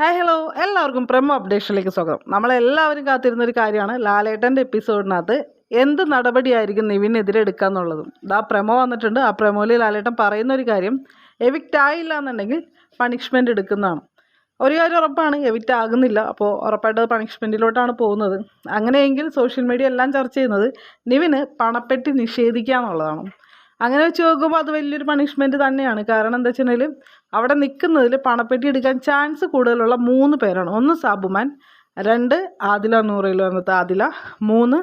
Hi hello എല്ലാവർക്കും promo അപ്ഡേഷനിലേക്ക് സ്വാഗതം. നമ്മളെല്ലാവരും കാത്തിരുന്ന ഒരു കാര്യമാണ്. ലാലേട്ടന്റെ എപ്പിസോഡിനകത്ത് എന്ത് നടപടിയായിരിക്കും നിവിനെതിരെ എടുക്കുക എന്നുള്ളതും. ഇതാ പ്രമോ വന്നിട്ടുണ്ട്. ആ പ്രമോയിൽ ലാലേട്ടൻ പറയുന്ന ഒരു കാര്യം എവിക്റ്റ് ആയില്ല എന്നുണ്ടെങ്കിൽ പണിഷ്മെന്റ് എടുക്കുന്നതാണ്. ഒരു കാര്യം ഉറപ്പാണ് എവിറ്റ് ആകുന്നില്ല. അപ്പോൾ ഉറപ്പായിട്ട് പണിഷ്മെന്റിലോട്ടാണ് പോകുന്നത്. അങ്ങനെയെങ്കിൽ സോഷ്യൽ മീഡിയ എല്ലാം ചർച്ച ചെയ്യുന്നത് നിവിന് പണപ്പെട്ടി നിഷേധിക്കുക എന്നുള്ളതാണ്. അങ്ങനെ വെച്ച് നോക്കുമ്പോൾ അത് വലിയൊരു പണിഷ്മെന്റ് തന്നെയാണ്. കാരണം എന്താ വെച്ചിട്ടുണ്ടെങ്കിൽ അവിടെ നിൽക്കുന്നതിൽ പണപ്പെട്ടി എടുക്കാൻ ചാൻസ് കൂടുതലുള്ള മൂന്ന് പേരാണ്. ഒന്ന് സാബുമാൻ രണ്ട് ആദില നൂറയിൽ വന്നത് ആദില മൂന്ന്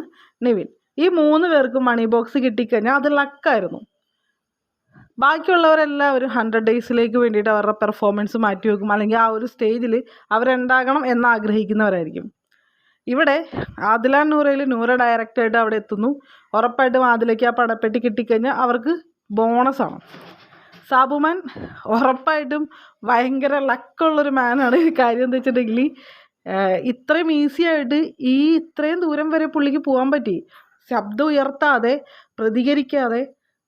നിവിൻ. ഈ മൂന്ന് പേർക്കും മണി ബോക്സ് കിട്ടിക്കഴിഞ്ഞാൽ അത് ലക്കായിരുന്നു ബാക്കിയുള്ളവരെല്ലാവരും ഹൺഡ്രഡ് ഡേയ്സിലേക്ക് വേണ്ടിയിട്ട് അവരുടെ പെർഫോമൻസ് മാറ്റി വെക്കും. അല്ലെങ്കിൽ ആ ഒരു സ്റ്റേജിൽ അവരുണ്ടാകണം എന്ന് ആഗ്രഹിക്കുന്നവരായിരിക്കും. ഇവിടെ ആദില നൂറയിൽ നൂറ ഡയറക്റ്റായിട്ട് അവിടെ എത്തുന്നു. ഉറപ്പായിട്ടും ആദിലയ്ക്ക് ആ പടപ്പെട്ടി കിട്ടിക്കഴിഞ്ഞാൽ അവർക്ക് ബോണസാണ് സാബുമാൻ ഉറപ്പായിട്ടും ഭയങ്കര ലക്കുള്ളൊരു മാനാണ് കാര്യം എന്താ വെച്ചിട്ടുണ്ടെങ്കിൽ ഇത്രയും ഈസി ആയിട്ട് ഈ ഇത്രയും ദൂരം വരെ പുള്ളിക്ക് പോകാൻ പറ്റി. ശബ്ദം ഉയർത്താതെ പ്രതികരിക്കാതെ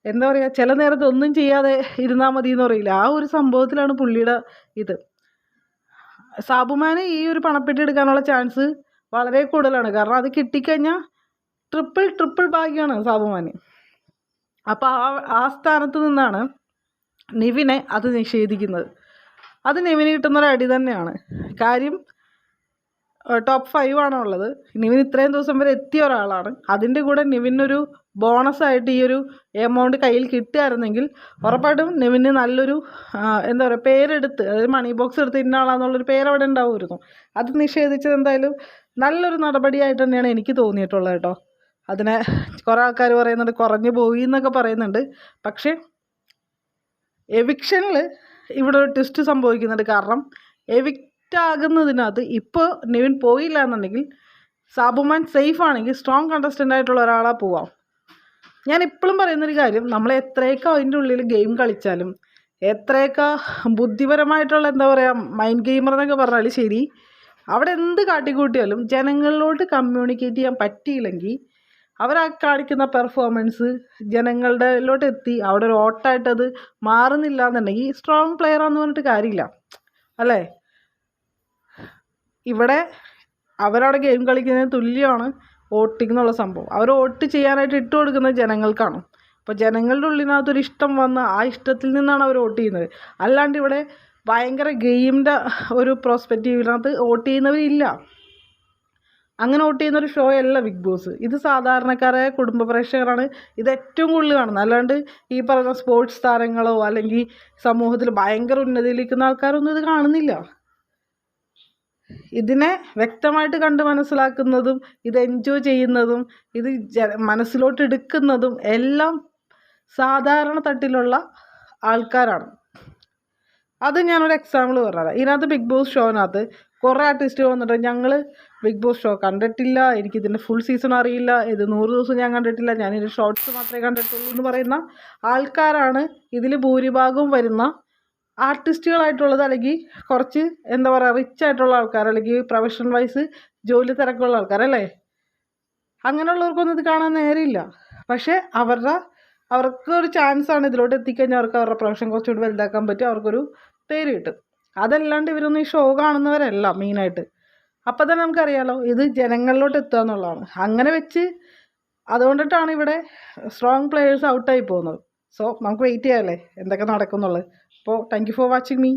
എന്താ പറയുക ചില നേരത്തെ ഒന്നും ചെയ്യാതെ ഇരുന്നാൽ മതി എന്ന് പറയില്ല. ആ ഒരു സംഭവത്തിലാണ് പുള്ളിയുടെ ഇത്. സാബുമാന് ഈ ഒരു പണപ്പെട്ടി എടുക്കാനുള്ള ചാൻസ് വളരെ കൂടുതലാണ്. കാരണം അത് കിട്ടിക്കഴിഞ്ഞാൽ ട്രിപ്പിൾ ട്രിപ്പിൾ ഭാഗ്യമാണ് സാബുമാന്. അപ്പോൾ ആ ആ സ്ഥാനത്ത് നിന്നാണ് നിവിനെ അത് നിഷേധിക്കുന്നത്. അത് നിവിന് കിട്ടുന്നൊരു അടി തന്നെയാണ്. കാര്യം ടോപ്പ് ഫൈവ് ആണ് ഉള്ളത് നിവിൻ ഇത്രയും ദിവസം വരെ എത്തിയ ഒരാളാണ്. അതിന്റെ കൂടെ നിവിനൊരു ബോണസായിട്ട് ഈ ഒരു എമൗണ്ട് കയ്യിൽ കിട്ടുകയായിരുന്നെങ്കിൽ ഉറപ്പായിട്ടും നിവിന് നല്ലൊരു എന്താ പറയുക പേരെടുത്ത് അതായത് മണി ബോക്സ് എടുത്ത് ഇന്ന ആളാന്നുള്ളൊരു പേര് ഉണ്ടാവുമായിരുന്നു. അത് നിഷേധിച്ചത് എന്തായാലും നല്ലൊരു നടപടിയായിട്ട് തന്നെയാണ് എനിക്ക് തോന്നിയിട്ടുള്ളത് കേട്ടോ. അതിനെ കുറേ ആൾക്കാർ പറയുന്നുണ്ട് കുറഞ്ഞു പോയി എന്നൊക്കെ പറയുന്നുണ്ട്. പക്ഷേ എവിക്ഷനിൽ ഇവിടെ ഒരു ട്വിസ്റ്റ് സംഭവിക്കുന്നുണ്ട്. കാരണം എവിക്റ്റ് ആകുന്നതിനകത്ത് ഇപ്പോൾ നിവിൻ പോയില്ല എന്നുണ്ടെങ്കിൽ സാബുമാൻ സേഫ് ആണെങ്കിൽ സ്ട്രോങ് കണ്ടസ്റ്റന്റ് ആയിട്ടുള്ള ഒരാളാ പോവാം. ഞാൻ ഇപ്പോഴും പറയുന്നൊരു കാര്യം നമ്മൾ എത്രയൊക്കെ അതിന്റെ ഉള്ളിൽ ഗെയിം കളിച്ചാലും എത്രയൊക്കെ ബുദ്ധിപരമായിട്ടുള്ള എന്താ പറയുക മൈൻഡ് ഗെയിമർ എന്നൊക്കെ പറഞ്ഞാൽ ശരി അവിടെ എന്ത് കാട്ടിക്കൂട്ടിയാലും ജനങ്ങളിലോട്ട് കമ്മ്യൂണിക്കേറ്റ് ചെയ്യാൻ പറ്റിയില്ലെങ്കിൽ അവരാ കാണിക്കുന്ന പെർഫോമൻസ് ജനങ്ങളുടെയിലോട്ട് എത്തി അവിടെ ഒരു ഓട്ടായിട്ടത് മാറുന്നില്ല എന്നുണ്ടെങ്കിൽ സ്ട്രോങ് പ്ലെയർ ആണെന്ന് പറഞ്ഞിട്ട് കാര്യമില്ല. അല്ലേ? ഇവിടെ അവരവിടെ ഗെയിം കളിക്കുന്നതിന് തുല്യമാണ് വോട്ടിംഗ് എന്നുള്ള സംഭവം. അവർ വോട്ട് ചെയ്യാനായിട്ട് ഇട്ട് കൊടുക്കുന്നത് ജനങ്ങൾക്കാണ്. അപ്പോൾ ജനങ്ങളുടെ ഉള്ളിനകത്തൊരു ഇഷ്ടം വന്ന് ആ ഇഷ്ടത്തിൽ നിന്നാണ് അവർ വോട്ട് ചെയ്യുന്നത്. അല്ലാണ്ട് ഇവിടെ ഭയങ്കര ഗെയിമിന്റെ ഒരു പ്രോസ്പെക്റ്റീവിനകത്ത് വോട്ട് ചെയ്യുന്നവരില്ല. അങ്ങനെ വോട്ട് ചെയ്യുന്ന ഒരു ഷോ അല്ല ബിഗ് ബോസ് ഇത് സാധാരണക്കാരായ കുടുംബ പ്രേക്ഷകരാണ് ഇത് ഏറ്റവും കൂടുതൽ കാണുന്നത്. അല്ലാണ്ട് ഈ പറയുന്ന സ്പോർട്സ് താരങ്ങളോ അല്ലെങ്കിൽ സമൂഹത്തിൽ ഭയങ്കര ഉന്നതിയിലിരിക്കുന്ന ആൾക്കാരൊന്നും ഇത് കാണുന്നില്ല. ഇതിനെ വ്യക്തമായിട്ട് കണ്ട് മനസ്സിലാക്കുന്നതും ഇത് എൻജോയ് ചെയ്യുന്നതും ഇത് മനസ്സിലോട്ട് എടുക്കുന്നതും എല്ലാം സാധാരണ തട്ടിലുള്ള ആൾക്കാരാണ്. അത് ഞാനൊരു എക്സാമ്പിൾ പറഞ്ഞതാണ് ഇതിനകത്ത് ബിഗ് ബോസ് ഷോനകത്ത് കുറേ ആർട്ടിസ്റ്റ് വന്നിട്ട് ഞങ്ങൾ ബിഗ് ബോസ് ഷോ കണ്ടിട്ടില്ല എനിക്കിതിന്റെ ഫുൾ സീസൺ അറിയില്ല ഇത് നൂറ് ദിവസം ഞാൻ കണ്ടിട്ടില്ല ഞാനിതിന്റെ ഷോർട്സ് മാത്രമേ കണ്ടിട്ടുള്ളൂ എന്ന് പറയുന്ന ആൾക്കാരാണ് ഇതിൽ ഭൂരിഭാഗവും വരുന്ന ആർട്ടിസ്റ്റുകളായിട്ടുള്ളത് അല്ലെങ്കിൽ കുറച്ച് എന്താ പറയുക റിച്ച് ആയിട്ടുള്ള ആൾക്കാർ അല്ലെങ്കിൽ പ്രൊഫഷൻ വൈസ് ജോലി തിരക്കുള്ള ആൾക്കാർ അല്ലേ? അങ്ങനെയുള്ളവർക്കൊന്നും ഇത് കാണാൻ നേരമില്ല പക്ഷേ അവരുടെ അവർക്ക് ഒരു ചാൻസ് ആണ് ഇതിലോട്ട് എത്തിക്കഴിഞ്ഞാൽ അവർക്ക് അവരുടെ പ്രൊഫഷൻ കുറച്ചുകൂടി വലുതാക്കാൻ പറ്റും അവർക്കൊരു പേര് കിട്ടും. അതല്ലാണ്ട് ഇവരൊന്നും ഈ ഷോ കാണുന്നവരല്ല മെയിനായിട്ട് അപ്പം തന്നെ നമുക്കറിയാലോ ഇത് ജനങ്ങളിലോട്ട് എത്തുക എന്നുള്ളതാണ്. അങ്ങനെ വെച്ച് അതുകൊണ്ടിട്ടാണ് ഇവിടെ സ്ട്രോങ് പ്ലെയേഴ്സ് ഔട്ടായി പോകുന്നത്. സോ നമുക്ക് വെയിറ്റ് ചെയ്യാമല്ലേ എന്തൊക്കെ നടക്കുന്നുള്ളത്? അപ്പോൾ thank you for watching me